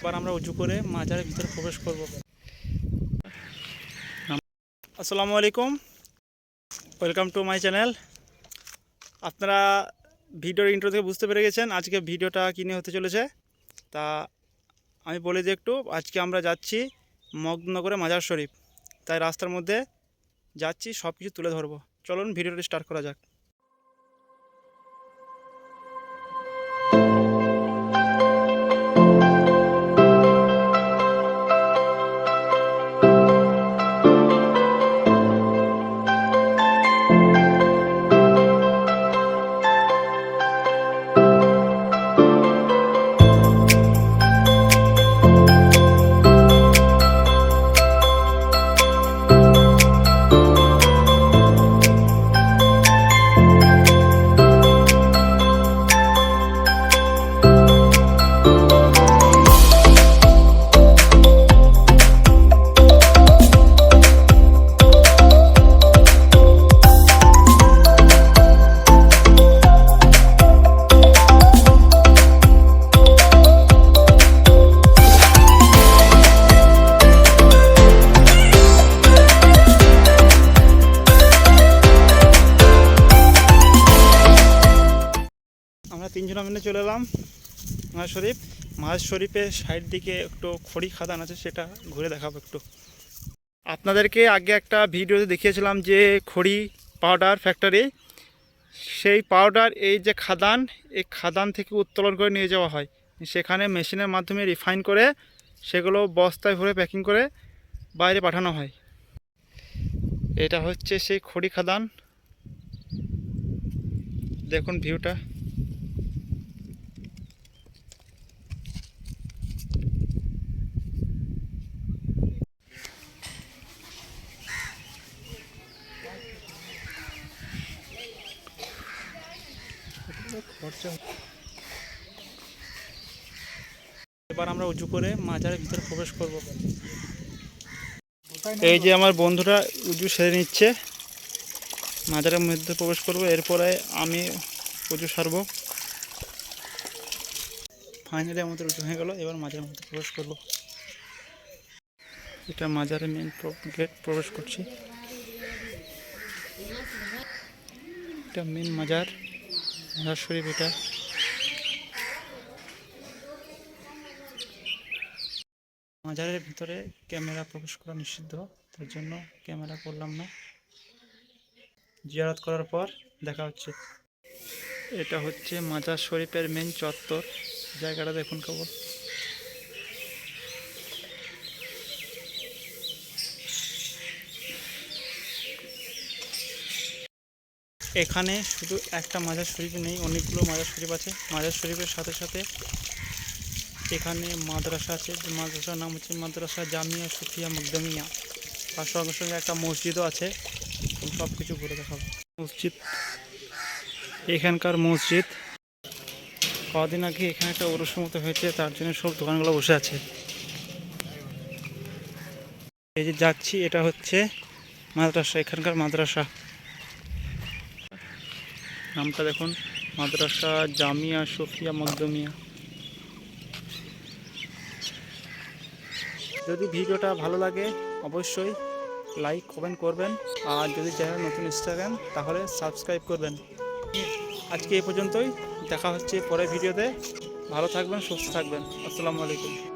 এবার আমরা উঁচু করে মাজারের ভিতরে প্রবেশ করব। আসসালামু আলাইকুম। ওয়েলকাম টু মাই চ্যানেল আপনারা ভিডিওর ইন্ট্রো থেকে বুঝতে পেরে গেছেন আজকে ভিডিওটা কিনে হতে চলেছে। তা আমি বলে দিই একটু, আজকে আমরা যাচ্ছি মগনগরে মাজার শরীফ। তাই রাস্তার মধ্যে যাচ্ছি সব কিছু তুলে ধরবো। চলুন ভিডিওটা স্টার্ট করা যাক। তিনজন মিলে চলে এলাম মাহাজ শরীফ মাহাজ শরীফের সাইড দিকে একটু খড়ি খাদান আছে, সেটা ঘুরে দেখাবো একটু। আপনাদেরকে আগে একটা ভিডিওতে দেখিয়েছিলাম যে খড়ি পাউডার ফ্যাক্টরি, সেই পাউডার, এই যে খাদান, এই খাদান থেকে উত্তোলন করে নিয়ে যাওয়া হয়। সেখানে মেশিনের মাধ্যমে রিফাইন করে সেগুলো বস্তায় ভরে প্যাকিং করে বাইরে পাঠানো হয়। এটা হচ্ছে সেই খড়ি খাদান। দেখুন ভিউটা। এবার আমরা উঁচু করে মাজারের ভিতরে প্রবেশ করব। এই যে আমার বন্ধুরা উঁচু সেরে নিচ্ছে, মাজারের মধ্যে প্রবেশ করব, এরপরে আমি উঁচু সারব। ফাইনালি আমাদের উঁচু হয়ে গেল, এবার মাজারের মধ্যে প্রবেশ করব। এটা মাজারের মেন গেট প্রবেশ করছি। এটা মেন মাজার। শরীফ এটা। মাজারের ভিতরে ক্যামেরা প্রবেশ করা নিষিদ্ধ, তার জন্য ক্যামেরা করলাম না। জিয়ারত করার পর দেখা হচ্ছে। এটা হচ্ছে মাজার শরীফের মেন চত্বর। জায়গাটা দেখুন কেবল এখানে শুধু একটা মাজার শরীফ নেই, অনেকগুলো মাজার শরীফ আছে। মাজার শরীফের সাথে সাথে এখানে মাদ্রাসা আছে, যে মাদ্রাসার নাম হচ্ছে মাদ্রাসা জামিয়া সুফিয়া মুকদমিয়া। তার সঙ্গে সঙ্গে একটা মসজিদও আছে সব কিছু ঘুরে দেখাবো। মসজিদ, এখানকার মসজিদ। কদিন আগে এখানে একটা ওরসের মতো হয়েছে, তার জন্য সব দোকানগুলো বসে আছে। এই যে যাচ্ছি, এটা হচ্ছে মাদ্রাসা, এখানকার মাদ্রাসা। নামটা দেখুন, মাদ্রাসা জামিয়া সুফিয়া মকদমিয়া। যদি ভিডিওটা ভালো লাগে, অবশ্যই লাইক, কমেন্ট করবেন। আর যদি চ্যানেল নতুন ইনস্টাগ্রাম তাহলে সাবস্ক্রাইব করবেন। আজকে এই পর্যন্তই, দেখা হচ্ছে পরের ভিডিওতে। ভালো থাকবেন, সুস্থ থাকবেন। আসসালামু আলাইকুম।